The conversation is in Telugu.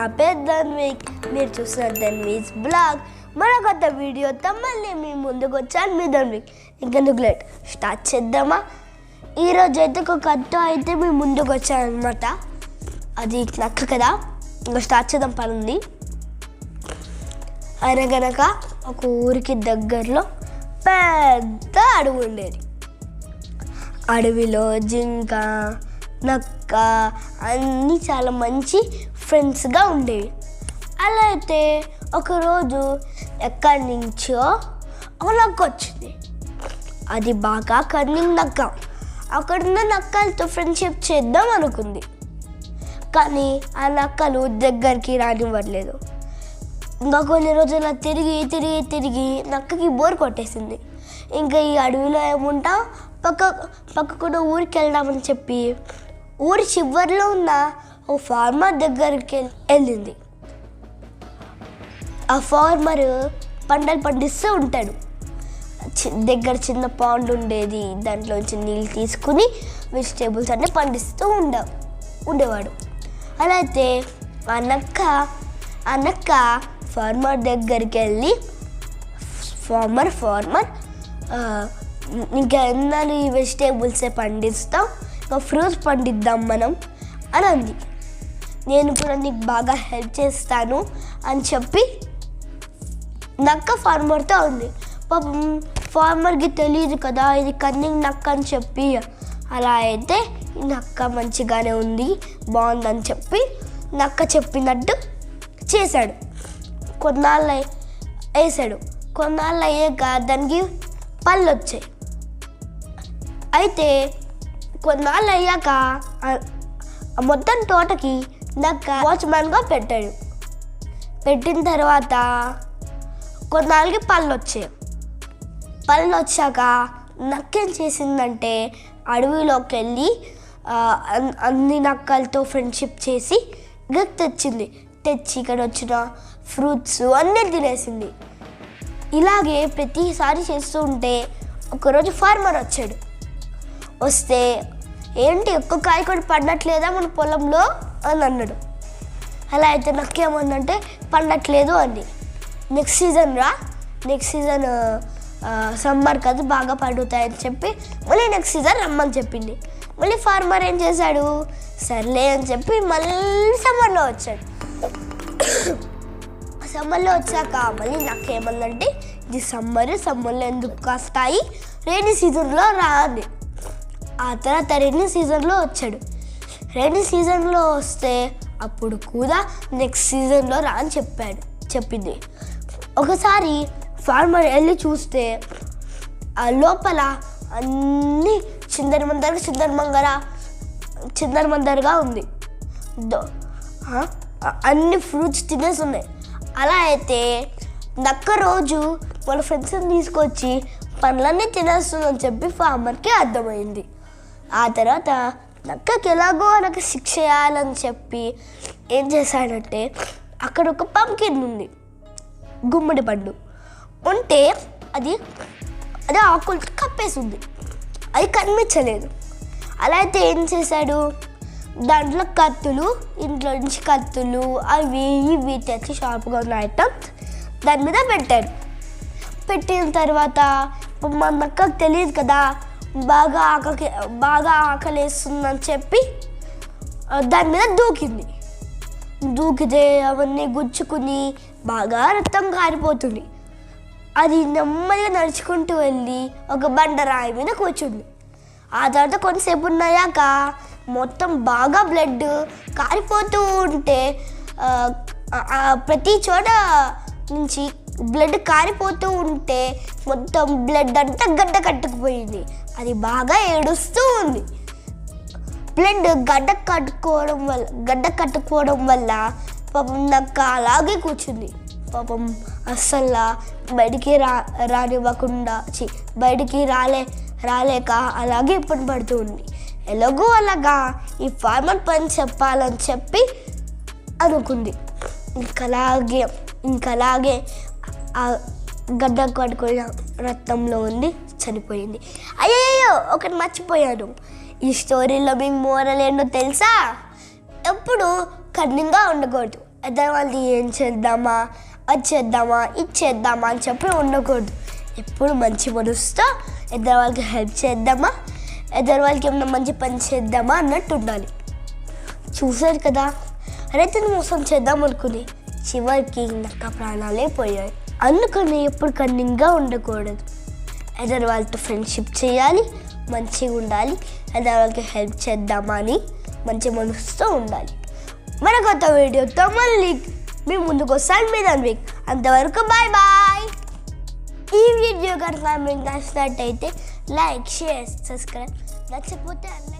నా పెద్ద మీరు చూస్తున్న ధన్వీస్ బ్లాగ్. మన కొత్త వీడియోతో మళ్ళీ మీ ముందుకు వచ్చాను మీ ధన్విక్. ఇంకెందుకు లేట్? స్టార్ట్ చేద్దామా? ఈరోజు అయితే ఒక కథ అయితే మీ ముందుకు వచ్చాను అనమాట అది నక్క కదా? ఇంకా స్టార్ట్ చేద్దాం పని ఉంది ఆయన కనుక ఒక ఊరికి దగ్గరలో పెద్ద అడవి ఉండేది. అడవిలో జింక నక్క అన్నీ చాలా మంచి ఫ్రెండ్స్గా ఉండేవి అలా అయితే ఒకరోజు ఎక్కడి నుంచో ఒక నక్క వచ్చింది అది బాగా కన్నింగ్ నక్క అక్కడున్న నక్కలతో ఫ్రెండ్షిప్ చేద్దాం అనుకుంది. కానీ ఆ నక్కలు దగ్గరికి రానివ్వట్లేదు. ఇంకా కొన్ని రోజులు తిరిగి తిరిగి తిరిగి నక్కకి బోర్ కొట్టేసింది. ఇంకా ఈ అడవిలో ఏముంటా? పక్క పక్కకున్న ఊరికి వెళ్దామని చెప్పి ఊరి చివరిలో ఉన్న ఓ ఫార్మర్ దగ్గరికి వెళ్ళింది. ఆ ఫార్మర్ పంటలు పండిస్తూ ఉంటాడు. చి- దగ్గర చిన్న పాండ్ ఉండేది. దాంట్లోంచి నీళ్ళు తీసుకుని వెజిటేబుల్స్ అన్నీ పండిస్తూ ఉండ ఉండేవాడు. అలా అయితే అనక్క అనక్క ఫార్మర్ దగ్గరికి వెళ్ళి ఫార్మర్ ఫార్మర్ ఇంకా ఎన్నాళ్ళు ఈ వెజిటేబుల్సే పండిస్తాం. ఇంకా ఫ్రూట్స్ పండిద్దాం మనం అని అంది. నేను కూడా నీకు బాగా హెల్ప్ చేస్తాను అని చెప్పి నక్క ఫార్మర్తో ఉంది పాపం ఫార్మర్కి తెలియదు కదా ఇది కన్నింగ్ నక్క అని చెప్పి. అలా అయితే నక్క మంచిగానే ఉంది బాగుందని చెప్పి నక్క చెప్పినట్టు చేశాడు. కొన్నాళ్ళు వేసాడు కొన్నాళ్ళు అయ్యాక దానికి పళ్ళు వచ్చాయి అయితే కొన్నాళ్ళు అయ్యాక మొత్తం తోటకి దగ్గ వాచ్మ్యాన్గా పెట్టాడు. పెట్టిన తర్వాత కొన్నాళ్ళకి పళ్ళు వచ్చాయి పళ్ళు వచ్చాక నక్కేం చేసిందంటే అడవిలోకి వెళ్ళి అన్- అన్ని నక్కలతో ఫ్రెండ్షిప్ చేసి గక్ తెచ్చింది. తెచ్చి ఇక్కడ వచ్చిన ఫ్రూట్స్ అన్నీ తినేసింది. ఇలాగే ప్రతిసారి చేస్తూ ఉంటే ఒకరోజు ఫార్మర్ వచ్చాడు. వస్తే ఏంటి ఒక్క కాయ కూడా పడట్లేదా మన పొలంలో? అని అన్నాడు. అలా అయితే నాకేమందంటే పండట్లేదు అంది. నెక్స్ట్ సీజన్ రా. నెక్స్ట్ సీజన్ సమ్మర్ కదా బాగా పండుతాయని చెప్పి మళ్ళీ నెక్స్ట్ సీజన్ రమ్మని చెప్పింది. మళ్ళీ ఫార్మర్ ఏం చేశాడు? సర్లే అని చెప్పి మళ్ళీ సమ్మర్లో వచ్చాడు. సమ్మర్లో వచ్చాక మళ్ళీ నాకు ఇది సమ్మర్ సమ్మర్లో ఎందుకు కాస్తాయి? రైనీ సీజన్లో రా అంది ఆ తర్వాత రైనీ సీజన్లో వచ్చాడు. రెండు సీజన్లో వస్తే అప్పుడు కూడా నెక్స్ట్ సీజన్లో రా అని చెప్పాడు చెప్పింది. ఒకసారి ఫార్మర్ వెళ్ళి చూస్తే ఆ లోపల అన్నీ చిందర మందరగా చిందర మంగర మందరగా ఉంది. దో- అన్ని ఫ్రూట్స్ తినేసి ఉన్నాయి. అలా అయితే నక్క రోజు వాళ్ళ ఫ్రెండ్స్ని తీసుకొచ్చి పండ్లన్నీ తినేస్తుందని చెప్పి ఫార్మర్కి అర్థమైంది. ఆ తర్వాత నక్కకి ఎలాగో నాకు శిక్ష చేయాలని చెప్పి ఏం చేశాడంటే అక్కడ ఒక పంకిన్ ఉంది గుమ్మడి పండు. ఉంటే అది అది ఆకులతో కప్పేసి ఉంది అది కనిపించలేదు. అలా అయితే ఏం చేశాడు? దాంట్లో కత్తులు ఇంట్లో నుంచి కత్తులు అవి ఇవి తెచ్చి షార్ప్గా ఉన్న ఐటమ్స్ దాని మీద పెట్టాడు. పెట్టిన తర్వాత మన నక్కకు తెలియదు కదా బాగా ఆకలి బాగా ఆకలేస్తుందని చెప్పి దాని మీద దూకింది. దూకితే అవన్నీ గుచ్చుకుని బాగా రక్తం కారిపోతుంది. అది నెమ్మదిగా నడుచుకుంటూ వెళ్ళి ఒక బండరాయి మీద కూర్చుంది. ఆ తర్వాత కొంతసేపు ఉన్నాయాక మొత్తం బాగా బ్లడ్ కారిపోతూ ఉంటే ప్రతి చోట నుంచి బ్లడ్ కారిపోతూ ఉంటే మొత్తం బ్లడ్ అంతా గడ్డ కట్టుకుపోయింది. అది బాగా ఏడుస్తూ ఉంది. బ్లడ్ గడ్డ కట్టుకోవడం వల్ల గడ్డ కట్టుకోవడం వల్ల పాపం నక్క అలాగే కూర్చుంది. పాపం అస్సలు బయటికి రా రానివ్వకుండా చి బయటికి రాలే రాలేక అలాగే ఇబ్బంది పడుతూ ఉంది. ఎలాగో అలాగా ఈ ఫార్మర్ పని చెప్పాలని చెప్పి అనుకుంది. ఇంకలాగే ఇంకలాగే ఆ గడ్డ కట్టుకున్న రక్తంలో ఉంది చనిపోయింది. అయ్యో ఒకటి మర్చిపోయాను ఈ స్టోరీలో మీకు మోరల్ ఏంటో తెలుసా? ఎప్పుడు కఠినంగా ఉండకూడదు. అదే వాళ్ళది ఏం చేద్దామా అది చేద్దామా ఇది చేద్దామా అని చెప్పి ఉండకూడదు. ఎప్పుడు మంచి మనసుతో ఇద్దరు వాళ్ళకి హెల్ప్ చేద్దామా ఇద్దరు వాళ్ళకి ఏమైనా మంచి పని చేద్దామా అన్నట్టు ఉండాలి. చూశారు కదా రైతుని మోసం చేద్దాం అనుకుని చివరికి నక్క ప్రాణాలే పోయాయి. అందుకని ఎప్పుడు కన్నింగ్గా ఉండకూడదు. ఎదరు వాళ్ళతో ఫ్రెండ్షిప్ చేయాలి మంచిగా ఉండాలి ఎదరు వాళ్ళకి హెల్ప్ చేద్దామని మంచి మనసుతో ఉండాలి. మన కొత్త వీడియోతో మళ్ళీ మీ ముందుకు వస్తాను మీ వీక్ అంతవరకు బాయ్ బాయ్ ఈ వీడియో కనుక మీకు నచ్చినట్టయితే లైక్ షేర్ సబ్స్క్రైబ్ నచ్చకపోతే అన్న